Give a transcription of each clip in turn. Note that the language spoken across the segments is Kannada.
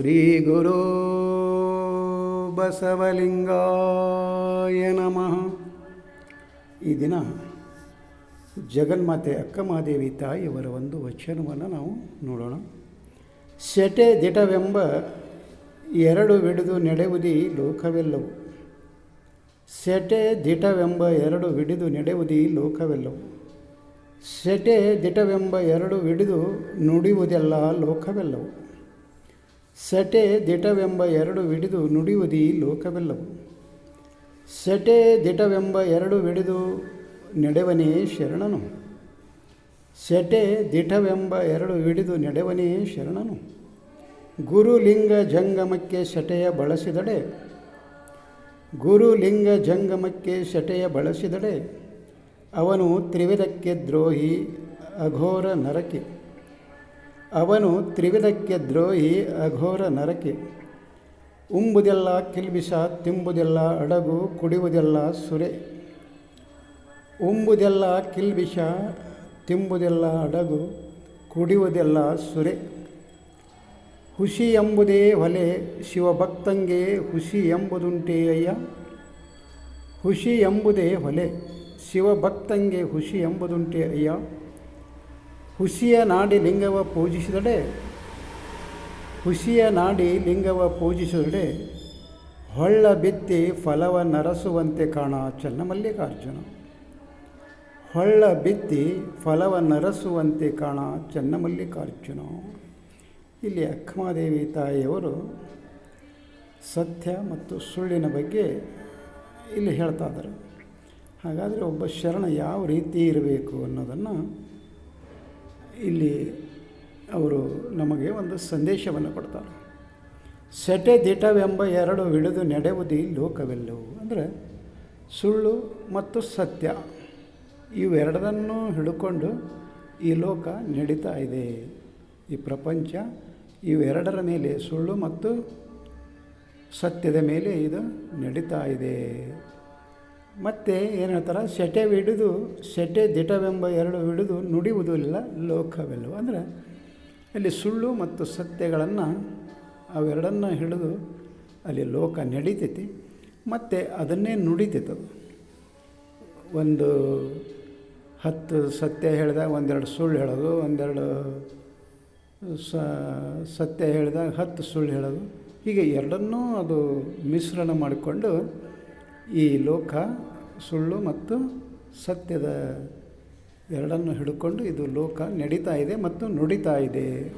ಶ್ರೀ ಗುರು ಬಸವಲಿಂಗಾಯ ನಮಃ. ಈ ದಿನ ಜಗನ್ಮಾತೆ ಅಕ್ಕಮಹಾದೇವಿ ತಾಯಿಯವರ ಒಂದು ವಚನವನ್ನು ನಾವು ನೋಡೋಣ. ಸೆಟೆ ದಿಟವೆಂಬ ಎರಡು ವಿಡಿದು ನಡೆಯುವುದಿ ಲೋಕವೆಲ್ಲವು. ಸೆಟೆ ದಿಟವೆಂಬ ಎರಡು ವಿಡಿದು ನಡೆಯುವುದಿ ಲೋಕವೆಲ್ಲವು. ಸೆಟೆ ದಿಟವೆಂಬ ಎರಡು ವಿಡಿದು ನುಡಿಯುವುದೆಲ್ಲ ಲೋಕವೆಲ್ಲವು. ಸೆಟೆ ದಿಟವೆಂಬ ಎರಡು ವಿಡಿದು ನುಡಿಯುವುದಿ ಲೋಕವೆಲ್ಲವು. ಸಟೆ ದಿಟವೆಂಬ ಎರಡು ಹಿಡಿದು ನಡೆವನೇ ಶರಣನು. ಸೆಟೆ ದಿಟವೆಂಬ ಎರಡು ಹಿಡಿದು ನಡೆವನೇ ಶರಣನು. ಗುರುಲಿಂಗ ಜಂಗಮಕ್ಕೆ ಸಟೆಯ ಬಳಸಿದಡೆ. ಗುರುಲಿಂಗ ಜಂಗಮಕ್ಕೆ ಸಟೆಯ ಬಳಸಿದಡೆ. ಅವನು ತ್ರಿವಿಧಕ್ಕೆ ದ್ರೋಹಿ ಅಘೋರ ನರಕೆ. ಅವನು ತ್ರಿವಿಧಕ್ಕೆ ದ್ರೋಹಿ, ಅಘೋರ ನರಕೆ. ಉಂಬುದೆಲ್ಲ ಕಿಲ್ಬಿಷ, ತಿಂಬುದೆಲ್ಲ ಅಡಗು, ಕುಡಿಯುವುದೆಲ್ಲ ಸುರೆ. ಉಂಬುದೆಲ್ಲ ಕಿಲ್ಬಿಷ, ತಿಂಬುದೆಲ್ಲ ಅಡಗು, ಕುಡಿಯುವುದೆಲ್ಲ ಸುರೆ. ಹುಸಿ ಎಂಬುದೇ ಹೊಲೆ, ಶಿವಭಕ್ತಂಗೆ ಹುಸಿ ಎಂಬುದುಂಟೇ ಅಯ್ಯ. ಹುಸಿ ಎಂಬುದೇ ಹೊಲೆ, ಶಿವಭಕ್ತಂಗೆ ಹುಸಿ ಎಂಬುದುಂಟೆ ಅಯ್ಯ. ಹುಸಿಯ ನಾಡಿ ಲಿಂಗವ ಪೂಜಿಸಿದಡೆ, ಹುಸಿಯ ನಾಡಿ ಲಿಂಗವ ಪೂಜಿಸಿದಡೆ, ಹೊಳ್ಳ ಬಿತ್ತಿ ಫಲವ ನರಸುವಂತೆ ಕಾಣ ಚನ್ನಮಲ್ಲಿಕಾರ್ಜುನ ಹೊಳ್ಳ ಬಿತ್ತಿ ಫಲವ ನರಸುವಂತೆ ಕಾಣ ಚನ್ನಮಲ್ಲಿಕಾರ್ಜುನ ಇಲ್ಲಿ ಅಕ್ಕಮಾದೇವಿ ತಾಯಿಯವರು ಸತ್ಯ ಮತ್ತು ಸುಳ್ಳಿನ ಬಗ್ಗೆ ಇಲ್ಲಿ ಹೇಳ್ತಾ ಇದ್ದಾರೆ. ಹಾಗಾದರೆ ಒಬ್ಬ ಶರಣ ಯಾವ ರೀತಿ ಇರಬೇಕು ಅನ್ನೋದನ್ನು ಇಲ್ಲಿ ಅವರು ನಮಗೆ ಒಂದು ಸಂದೇಶವನ್ನು ಕೊಡ್ತಾರೆ. ಸೆಟೆ ದಿಟವೆಂಬ ಎರಡು ಹಿಡಿದು ಈ ಲೋಕವೆಲ್ಲವು ಅಂದರೆ ಸುಳ್ಳು ಮತ್ತು ಸತ್ಯ ಇವೆರಡನ್ನು ಹಿಡ್ಕೊಂಡು ಈ ಲೋಕ ನಡೀತಾ ಇದೆ. ಈ ಪ್ರಪಂಚ ಇವೆರಡರ ಮೇಲೆ ಸುಳ್ಳು ಮತ್ತು ಸತ್ಯದ ಮೇಲೆ ಇದು ನಡೀತಾ ಇದೆ. ಮತ್ತು ಏನು ಹೇಳ್ತಾರೆ? ಸೆಟೆ ಹಿಡಿದು ಸೆಟೆ ದಿಟವೆಂಬ ಎರಡು ಹಿಡಿದು ನುಡಿಯುವುದು ಇಲ್ಲ ಲೋಕವೆಲ್ಲವು. ಅಂದರೆ ಅಲ್ಲಿ ಸುಳ್ಳು ಮತ್ತು ಸತ್ಯಗಳನ್ನು ಅವೆರಡನ್ನು ಹಿಡಿದು ಅಲ್ಲಿ ಲೋಕ ನಡೀತೈತಿ. ಮತ್ತು ಅದನ್ನೇ ನುಡಿತೈತದು ಒಂದು ಹತ್ತು ಸತ್ಯ ಹೇಳಿದಾಗ ಒಂದೆರಡು ಸುಳ್ಳು ಹೇಳೋದು, ಒಂದೆರಡು ಸತ್ಯ ಹೇಳಿದಾಗ ಹತ್ತು ಸುಳ್ಳು ಹೇಳೋದು. ಹೀಗೆ ಎರಡನ್ನೂ ಅದು ಮಿಶ್ರಣ ಮಾಡಿಕೊಂಡು ಈ ಲೋಕ, ಸುಳ್ಳು ಮತ್ತು ಸತ್ಯದ ಎರಡನ್ನು ಹಿಡ್ಕೊಂಡು ಇದು ಲೋಕ ನಡೀತಾ ಇದೆ ಮತ್ತು ನುಡಿತಾ ಇದೆ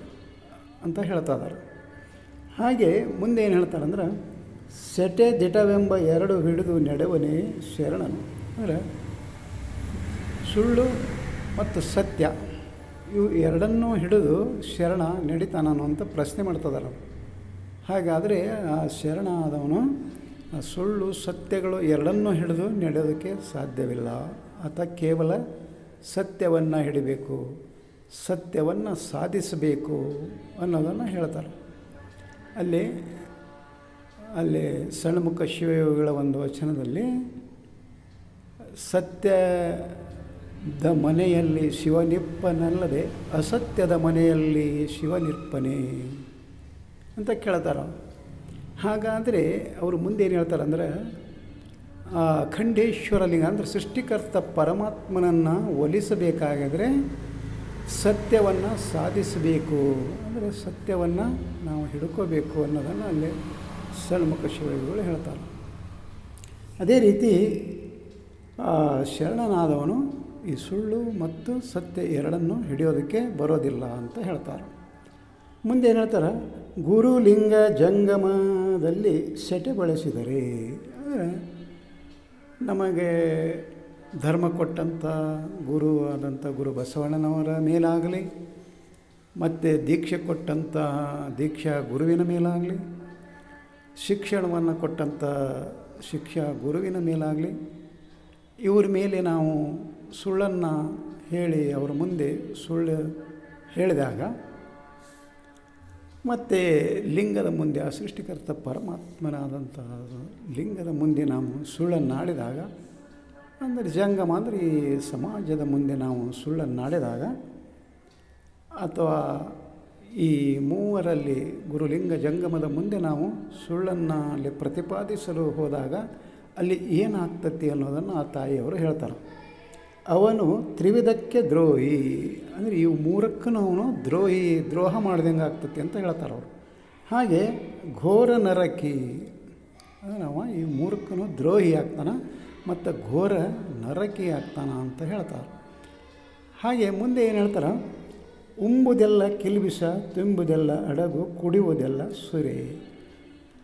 ಅಂತ ಹೇಳ್ತಾ ಇದ್ದಾರೆ. ಹಾಗೆ ಮುಂದೆ ಏನು ಹೇಳ್ತಾರೆ ಅಂದ್ರೆ, ಸೆಟೆ ದಿಟವೆಂಬ ಎರಡು ಹಿಡಿದು ನಡೆವನೇ ಶರಣನು. ಅಂದರೆ ಸುಳ್ಳು ಮತ್ತು ಸತ್ಯ, ಇವು ಎರಡನ್ನೂ ಹಿಡಿದು ಶರಣ ನಡೀತಾನೋ ಅಂತ ಪ್ರಶ್ನೆ ಮಾಡ್ತಿದ್ದಾರೆ ಹಾಗಾದರೆ ಆ ಶರಣ ಆದವನು ಸುಳ್ಳು ಸತ್ಯಗಳು ಎರಡನ್ನೂ ಹಿಡಿದು ನಡೆಯೋದಕ್ಕೆ ಸಾಧ್ಯವಿಲ್ಲ. ಆತ ಕೇವಲ ಸತ್ಯವನ್ನು ಹಿಡಿಬೇಕು, ಸತ್ಯವನ್ನು ಸಾಧಿಸಬೇಕು ಅನ್ನೋದನ್ನು ಹೇಳ್ತಾರೆ. ಅಲ್ಲಿ ಅಲ್ಲಿ ಸಣ್ಣಮುಖ ಶಿವಯೋಗಿಗಳ ಒಂದು ವಚನದಲ್ಲಿ, ಸತ್ಯದ ಮನೆಯಲ್ಲಿ ಶಿವನಿಪ್ಪನಲ್ಲದೆ ಅಸತ್ಯದ ಮನೆಯಲ್ಲಿ ಶಿವನಿರ್ಪನೆ ಅಂತ ಕೇಳ್ತಾರೆ ಹಾಗಾದರೆ ಅವರು ಮುಂದೆ ಏನು ಹೇಳ್ತಾರೆ ಅಂದರೆ, ಆ, ಖಂಡೇಶ್ವರ ಲಿಂಗ ಅಂದರೆ ಸೃಷ್ಟಿಕರ್ತ ಪರಮಾತ್ಮನನ್ನು ಒಲಿಸಬೇಕಾಗಿದ್ರೆ ಸತ್ಯವನ್ನು ಸಾಧಿಸಬೇಕು. ಅಂದರೆ ಸತ್ಯವನ್ನು ನಾವು ಹಿಡ್ಕೋಬೇಕು ಅನ್ನೋದನ್ನು ಅಲ್ಲಿ ಸಣ್ಮುಖ ಶಿವಗಳು ಹೇಳ್ತಾರೆ. ಅದೇ ರೀತಿ ಶರಣನಾದವನು ಈ ಸುಳ್ಳು ಮತ್ತು ಸತ್ಯ ಎರಡನ್ನು ಹಿಡಿಯೋದಕ್ಕೆ ಬರೋದಿಲ್ಲ ಅಂತ ಹೇಳ್ತಾರೆ. ಮುಂದೆ ಏನು ಹೇಳ್ತಾರೆ ಗುರುಲಿಂಗ ಜಂಗಮದಲ್ಲಿ ಸೆಟೆ ಬಳಸಿದರೆ ನಮಗೆ ಧರ್ಮ ಕೊಟ್ಟಂಥ ಗುರು ಆದಂಥ ಗುರು ಬಸವಣ್ಣನವರ ಮೇಲಾಗಲಿ, ಮತ್ತು ದೀಕ್ಷೆ ಕೊಟ್ಟಂಥ ದೀಕ್ಷಾ ಗುರುವಿನ ಮೇಲಾಗಲಿ, ಶಿಕ್ಷಣವನ್ನು ಕೊಟ್ಟಂಥ ಶಿಕ್ಷಾ ಗುರುವಿನ ಮೇಲಾಗಲಿ, ಇವ್ರ ಮೇಲೆ ನಾವು ಸುಳ್ಳನ್ನು ಹೇಳಿ ಅವರ ಮುಂದೆ ಸುಳ್ಳು ಹೇಳಿದಾಗ ಮತ್ತು ಲಿಂಗದ ಮುಂದೆ ಆ ಸೃಷ್ಟಿಕರ್ತ ಪರಮಾತ್ಮನಾದಂತಹ ಲಿಂಗದ ಮುಂದೆ ನಾವು ಸುಳ್ಳನ್ನಾಡಿದಾಗ ಅಂದರೆ ಜಂಗಮ, ಅಂದರೆ ಈ ಸಮಾಜದ ಮುಂದೆ ನಾವು ಸುಳ್ಳನ್ನಾಡಿದಾಗ ಅಥವಾ ಈ ಮೂವರಲ್ಲಿ ಗುರುಲಿಂಗ ಜಂಗಮದ ಮುಂದೆ ನಾವು ಸುಳ್ಳನ್ನು ಅಲ್ಲಿ ಪ್ರತಿಪಾದಿಸಲು ಹೋದಾಗ ಅಲ್ಲಿ ಏನಾಗ್ತತಿ ಅನ್ನೋದನ್ನು ಆ ತಾಯಿಯವರು ಹೇಳ್ತಾರೆ. ಅವನು ತ್ರಿವಿಧಕ್ಕೆ ದ್ರೋಹಿ. ಅಂದರೆ ಇವು ಮೂರಕ್ಕೂ ಅವನು ದ್ರೋಹಿ, ದ್ರೋಹ ಮಾಡ್ದಂಗೆ ಆಗ್ತತಿ ಅಂತ ಹೇಳ್ತಾರೆ ಅವರು. ಹಾಗೆ ಘೋರ ನರಕಿ ಅವ ಈ ಮೂರಕ್ಕೂ ದ್ರೋಹಿ ಆಗ್ತಾನೆ ಮತ್ತು ಘೋರ ನರಕಿ ಆಗ್ತಾನ ಅಂತ ಹೇಳ್ತಾರೆ. ಹಾಗೆ ಮುಂದೆ ಏನು ಹೇಳ್ತಾರೆ? ಉಂಬುದೆಲ್ಲ ಕಿಲ್ಬಿಸ, ತುಂಬುದೆಲ್ಲ ಅಡಗು, ಕುಡಿಯುವುದೆಲ್ಲ ಸುರಿ.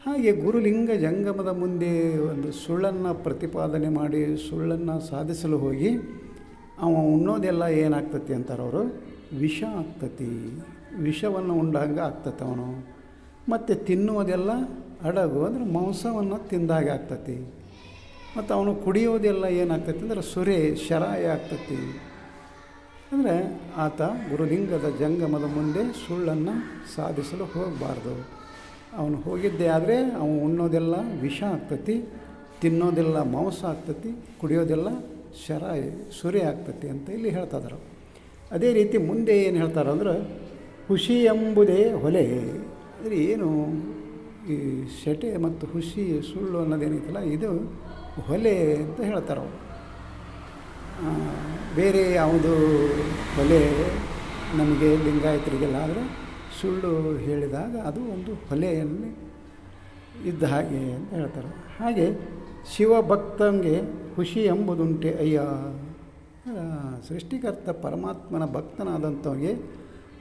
ಹಾಗೆ ಗುರುಲಿಂಗ ಜಂಗಮದ ಮುಂದೆ ಒಂದು ಸುಳ್ಳನ್ನು ಪ್ರತಿಪಾದನೆ ಮಾಡಿ ಸುಳ್ಳನ್ನು ಸಾಧಿಸಲು ಹೋಗಿ ಅವ ಉಣ್ಣೋದೆಲ್ಲ ಏನಾಗ್ತತಿ ಅಂತಾರೆ ಅವರು? ವಿಷ ಆಗ್ತತಿ. ವಿಷವನ್ನು ಉಂಡಂಗೆ ಆಗ್ತತಿ ಅವನು. ಮತ್ತು ತಿನ್ನುವುದೆಲ್ಲ ಹಡಗು, ಅಂದರೆ ಮಾಂಸವನ್ನು ತಿಂದಾಗ ಆಗ್ತತಿ. ಮತ್ತು ಅವನು ಕುಡಿಯೋದೆಲ್ಲ ಏನಾಗ್ತತಿ ಅಂದರೆ ಸುರೆ, ಶರಾಯ ಆಗ್ತತಿ. ಅಂದರೆ ಆತ ಗುರುಲಿಂಗದ ಜಂಗಮದ ಮುಂದೆ ಸುಳ್ಳನ್ನು ಸಾಧಿಸಲು ಹೋಗಬಾರ್ದು. ಅವನು ಹೋಗಿದ್ದೇ ಆದರೆ ಅವನು ಉಣ್ಣೋದೆಲ್ಲ ವಿಷ ಆಗ್ತತಿ, ತಿನ್ನೋದೆಲ್ಲ ಮಾಂಸ ಆಗ್ತತಿ, ಕುಡಿಯೋದೆಲ್ಲ ಶರಾಯ ಸುರಿ ಆಗ್ತತಿ ಅಂತ ಇಲ್ಲಿ ಹೇಳ್ತಾಯಿದ್ರು. ಅದೇ ರೀತಿ ಮುಂದೆ ಏನು ಹೇಳ್ತಾರೆ ಅಂದ್ರೆ, ಹುಷಿ ಎಂಬುದೇ ಹೊಲೆ. ಅಂದರೆ ಏನು ಈ ಶೆಟೆ ಮತ್ತು ಹುಷಿ ಸುಳ್ಳು ಅನ್ನೋದೇನೈತಲ್ಲ ಇದು ಹೊಲೆ ಅಂತ ಹೇಳ್ತಾರೆ ಅವರು. ಬೇರೆ ಯಾವುದು ಹೊಲೆ ನಮಗೆ ಲಿಂಗಾಯತರಿಗೆಲ್ಲ, ಆದರೆ ಸುಳ್ಳು ಹೇಳಿದಾಗ ಅದು ಒಂದು ಹೊಲೆಯಲ್ಲಿ ಇದ್ದ ಹಾಗೆ ಅಂತ ಹೇಳ್ತಾರೆ. ಹಾಗೆ ಶಿವಭಕ್ತಂಗೆ ಖುಷಿ ಎಂಬುದುಂಟೆ ಅಯ್ಯ. ಸೃಷ್ಟಿಕರ್ತ ಪರಮಾತ್ಮನ ಭಕ್ತನಾದಂಥವ್ಗೆ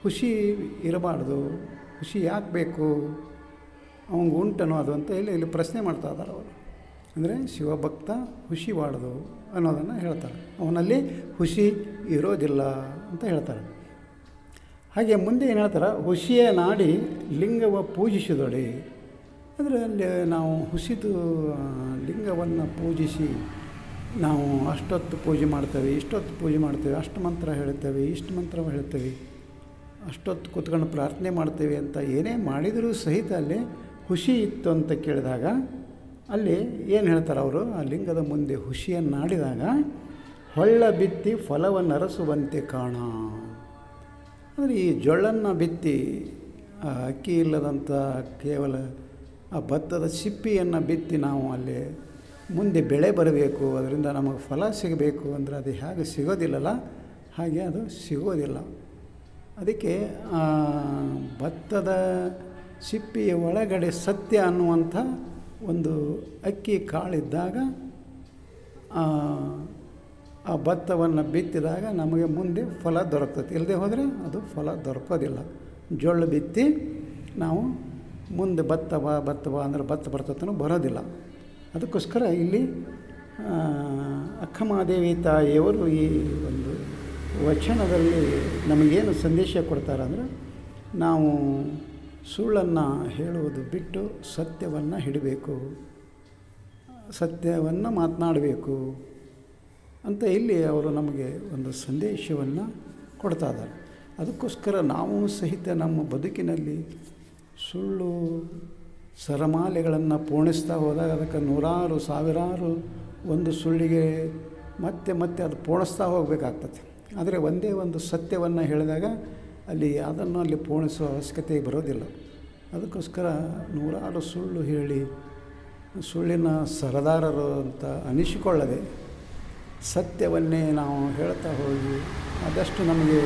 ಖುಷಿ ಇರಬಾರ್ದು, ಖುಷಿ ಯಾಕೆ ಬೇಕು ಅವಂಗೆ ಉಂಟನೋ ಅದು ಅಂತ ಇಲ್ಲಿ ಇಲ್ಲಿ ಪ್ರಶ್ನೆ ಮಾಡ್ತಾ ಇದ್ದಾರೆ ಅವರು. ಅಂದರೆ ಶಿವಭಕ್ತ ಖುಷಿ ಬಾರ್ದು ಅನ್ನೋದನ್ನು ಹೇಳ್ತಾರೆ. ಅವನಲ್ಲಿ ಖುಷಿ ಇರೋದಿಲ್ಲ ಅಂತ ಹೇಳ್ತಾರೆ. ಹಾಗೆ ಮುಂದೆ ಏನು ಹೇಳ್ತಾರೆ? ಹುಷಿಯ ನಾಡಿ ಲಿಂಗವ ಪೂಜಿಸಿದೊಡೆ. ಅಂದರೆ ಅಲ್ಲಿ ನಾವು ಹುಸಿದು ಲಿಂಗವನ್ನು ಪೂಜಿಸಿ ನಾವು ಅಷ್ಟೊತ್ತು ಪೂಜೆ ಮಾಡ್ತೇವೆ, ಇಷ್ಟೊತ್ತು ಪೂಜೆ ಮಾಡ್ತೇವೆ, ಅಷ್ಟು ಮಂತ್ರ ಹೇಳ್ತೇವೆ ಇಷ್ಟು ಮಂತ್ರ ಹೇಳ್ತೇವೆ ಅಷ್ಟೊತ್ತು ಕೂತ್ಕೊಂಡು ಪ್ರಾರ್ಥನೆ ಮಾಡ್ತೇವೆ ಅಂತ ಏನೇ ಮಾಡಿದರೂ ಸಹಿತ ಅಲ್ಲಿ ಹುಸಿ ಇತ್ತು ಅಂತ ಕೇಳಿದಾಗ ಅಲ್ಲಿ ಏನು ಹೇಳ್ತಾರೆ ಅವರು? ಆ ಲಿಂಗದ ಮುಂದೆ ಹುಷಿಯನ್ನು ಆಡಿದಾಗ ಹೊಳ್ಳ ಬಿತ್ತಿ ಫಲವನ್ನು ಅರಸುವಂತೆ ಕಾಣ. ಅಂದರೆ ಈ ಜೊಳ್ಳನ್ನು ಬಿತ್ತಿ ಅಕ್ಕಿ ಇಲ್ಲದಂಥ ಕೇವಲ ಆ ಭತ್ತದ ಸಿಪ್ಪಿಯನ್ನು ಬಿತ್ತಿ ನಾವು ಅಲ್ಲಿ ಮುಂದೆ ಬೆಳೆ ಬರಬೇಕು, ಅದರಿಂದ ನಮಗೆ ಫಲ ಸಿಗಬೇಕು ಅಂದರೆ ಅದು ಹೇಗೆ ಸಿಗೋದಿಲ್ಲಲ್ಲ, ಹಾಗೆ ಅದು ಸಿಗೋದಿಲ್ಲ. ಅದಕ್ಕೆ ಆ ಭತ್ತದ ಸಿಪ್ಪಿಯ ಒಳಗಡೆ ಸತ್ಯ ಅನ್ನುವಂಥ ಒಂದು ಅಕ್ಕಿ ಕಾಳಿದ್ದಾಗ, ಆ ಭತ್ತವನ್ನು ಬಿತ್ತಿದಾಗ ನಮಗೆ ಮುಂದೆ ಫಲ ದೊರಕ್ತದೆ. ಇಲ್ಲದೆ ಹೋದರೆ ಅದು ಫಲ ದೊರಕೋದಿಲ್ಲ. ಜೊಳ್ಳು ಬಿತ್ತಿ ನಾವು ಮುಂದೆ ಭತ್ತ ಬಾ ಭತ್ತ ಬಾ ಅಂದ್ರೆ ಭತ್ತ ಬರ್ತತನೂ ಬರೋದಿಲ್ಲ. ಅದಕ್ಕೋಸ್ಕರ ಇಲ್ಲಿ ಅಕ್ಕಮಹಾದೇವಿ ತಾಯಿಯವರು ಈ ಒಂದು ವಚನದಲ್ಲಿ ನಮಗೇನು ಸಂದೇಶ ಕೊಡ್ತಾರೆ ಅಂದರೆ, ನಾವು ಸುಳ್ಳನ್ನು ಹೇಳುವುದು ಬಿಟ್ಟು ಸತ್ಯವನ್ನು ಹಿಡಬೇಕು. ಸತ್ಯವನ್ನು ಮಾತನಾಡಬೇಕು ಅಂತ ಇಲ್ಲಿ ಅವರು ನಮಗೆ ಒಂದು ಸಂದೇಶವನ್ನು ಕೊಡ್ತಾ ಇದ್ದಾರೆ. ಅದಕ್ಕೋಸ್ಕರ ನಾವು ಸಹಿತ ನಮ್ಮ ಬದುಕಿನಲ್ಲಿ ಸುಳ್ಳು ಸರಮಾಲೆಗಳನ್ನು ಪೋಣಿಸ್ತಾ ಹೋದಾಗ ಅದಕ್ಕೆ ನೂರಾರು, ಸಾವಿರಾರು ಒಂದು ಸುಳ್ಳಿಗೆ ಮತ್ತೆ ಮತ್ತೆ ಅದು ಪೋಣಿಸ್ತಾ ಹೋಗಬೇಕಾಗ್ತದೆ. ಆದರೆ ಒಂದೇ ಒಂದು ಸತ್ಯವನ್ನು ಹೇಳಿದಾಗ ಅಲ್ಲಿ ಅದನ್ನು ಅಲ್ಲಿ ಪೋಣಿಸುವ ಅವಶ್ಯಕತೆ ಬರೋದಿಲ್ಲ. ಅದಕ್ಕೋಸ್ಕರ ನೂರಾರು ಸುಳ್ಳು ಹೇಳಿ ಸುಳ್ಳಿನ ಸರದಾರರು ಅಂತ ಅನಿಸಿಕೊಳ್ಳದೆ ಸತ್ಯವನ್ನೇ ನಾವು ಹೇಳ್ತಾ ಹೋಗಿ ಆದಷ್ಟು ನಮಗೆ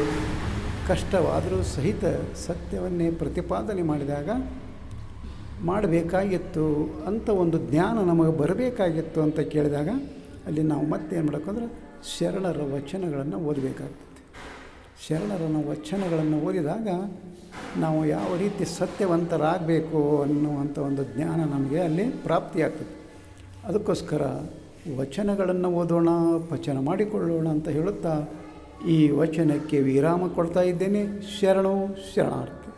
ಕಷ್ಟವಾದರೂ ಸಹಿತ ಸತ್ಯವನ್ನೇ ಪ್ರತಿಪಾದನೆ ಮಾಡಿದಾಗ ಮಾಡಬೇಕಾಗಿತ್ತು ಅಂತ ಒಂದು ಜ್ಞಾನ ನಮಗೆ ಬರಬೇಕಾಗಿತ್ತು ಅಂತ ಕೇಳಿದಾಗ ಅಲ್ಲಿ ನಾವು ಮತ್ತೆ ಏನು ಮಾಡಬೇಕಂದ್ರೆ ಶರಣರ ವಚನಗಳನ್ನು ಓದಬೇಕಾಗ್ತದೆ. ಶರಣರ ವಚನಗಳನ್ನು ಓದಿದಾಗ ನಾವು ಯಾವ ರೀತಿ ಸತ್ಯವಂತರಾಗಬೇಕು ಅನ್ನುವಂಥ ಒಂದು ಜ್ಞಾನ ನಮಗೆ ಅಲ್ಲಿ ಪ್ರಾಪ್ತಿಯಾಗ್ತದೆ. ಅದಕ್ಕೋಸ್ಕರ ವಚನಗಳನ್ನು ಓದೋಣ, ವಚನ ಮಾಡಿಕೊಳ್ಳೋಣ ಅಂತ ಹೇಳುತ್ತಾ ಈ ವಚನಕ್ಕೆ ವಿರಾಮ ಕೊಡ್ತಾ ಇದ್ದೇನೆ. ಶರಣು ಶರಣಾರ್ಥಿ.